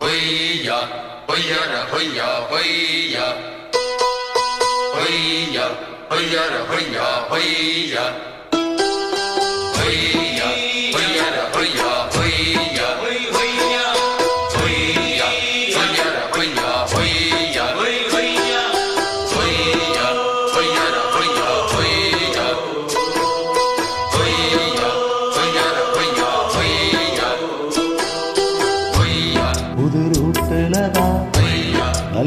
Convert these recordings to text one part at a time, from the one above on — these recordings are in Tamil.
回呀，回呀，这回呀，回呀，回呀，回呀，这回呀，回呀。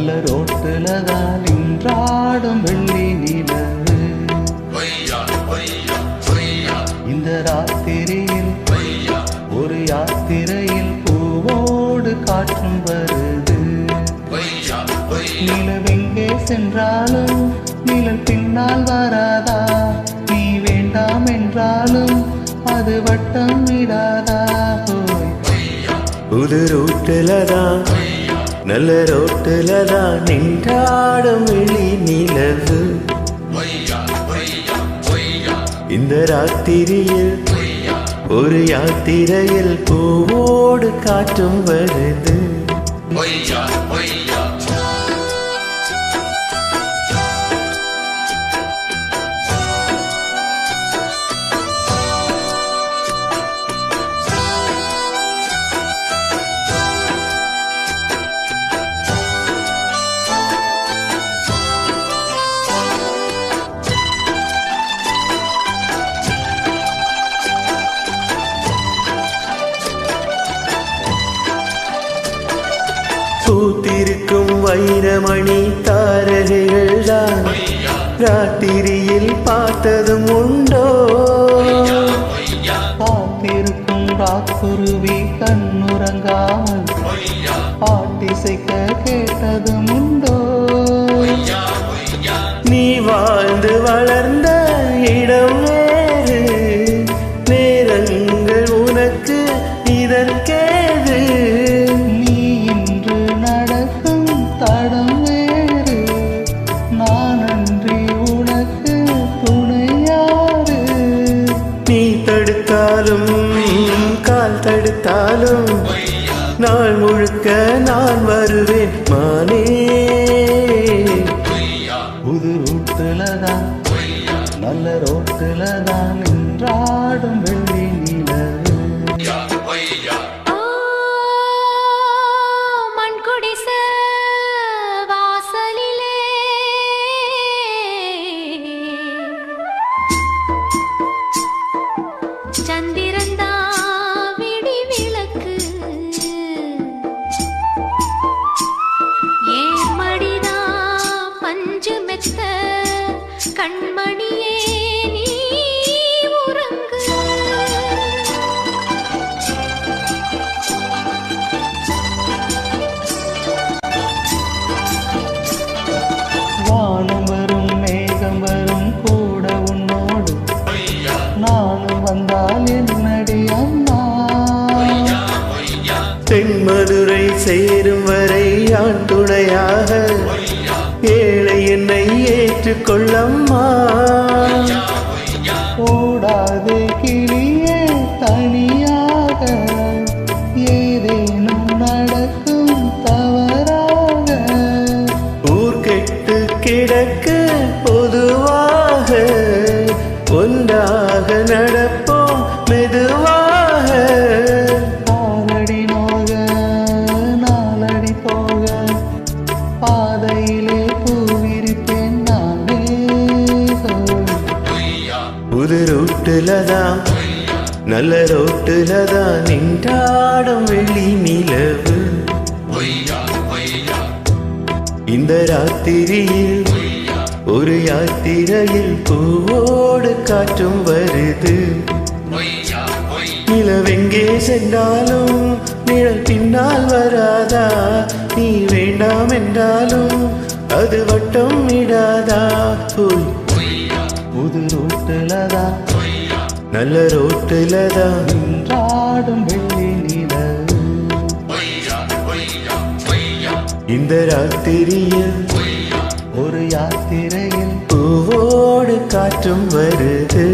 நல்ல ரோட்டுலதான் நின்றாடும் வெள்ளி நிலவு. இந்த ராத்திரியில் ஒரு யாத்திரையில் பூவோடு காற்றும் வருது. நிலவெங்கே சென்றாலும் நிழல் பின்னால் வராதா? நீ வேண்டாம் என்றாலும் அது வட்டம் விடாதா? புது ரூட்டுல தான் நல்ல ரோட்டுல தான் நின்றாடும் வெளி நிலவு. இந்த ராத்திரியில் ஒரு யாத்திரையில் பூவோடு காற்றும் வருது. பூத்திருக்கும் வைரமணி தாரகைகள் தான். ராத்திரியில் பார்த்ததும் உண்டோ? ஹொய்யா காத்திருக்கும் ராக்குருவி கண்ணுறங்காமல் பாட்டிசைக்க கேட்டதும் உண்டோ? நீ வாழ்ந்து வளர்ந்த இடம் நான் உனக்கு துணையாறு நீ தடுத்தாலும் கால் தடுத்தாலும் நாள் முழுக்க நான் வருவேன் மானே. புது ரூட்டுலதான் ஹொய்யா நல்ல ரோட்டுலதான் நின்றாடும் வெள்ளி சேரும் வரை ஆண் துணையாக. ஏழை என்னை ஏற்றுக்கொள்ளம்மா. ஓடாதே கிளியே தனியாக. ஏதேனும் நடக்கும் தவறாக. ஊர் கெட்டு கிடக்கு பொதுவாக. ஒன்றாக நடப்போம் மெதுவாக ரோட்டுலதான் நல்ல ரோட்டுலதான் நின்றாடும் வெளி நிலவு. இந்த ராத்திரியில் ஒரு யாத்திரையில் பூவோடு காற்றும் வருது. நிலவெங்கே சென்றாலும் நிழல் பின்னால் வராதா? நீ வேண்டாம் என்றாலும் அது வட்டம் விடாதா போய் புது ரோட்டுலதான் நல்ல ரோட்டுல தான் நின்றாடும் வெள்ளி நிலவு. இந்த ராத்திரியில் ஒரு யாத்திரையில் பூவோடு காற்றும் வருது.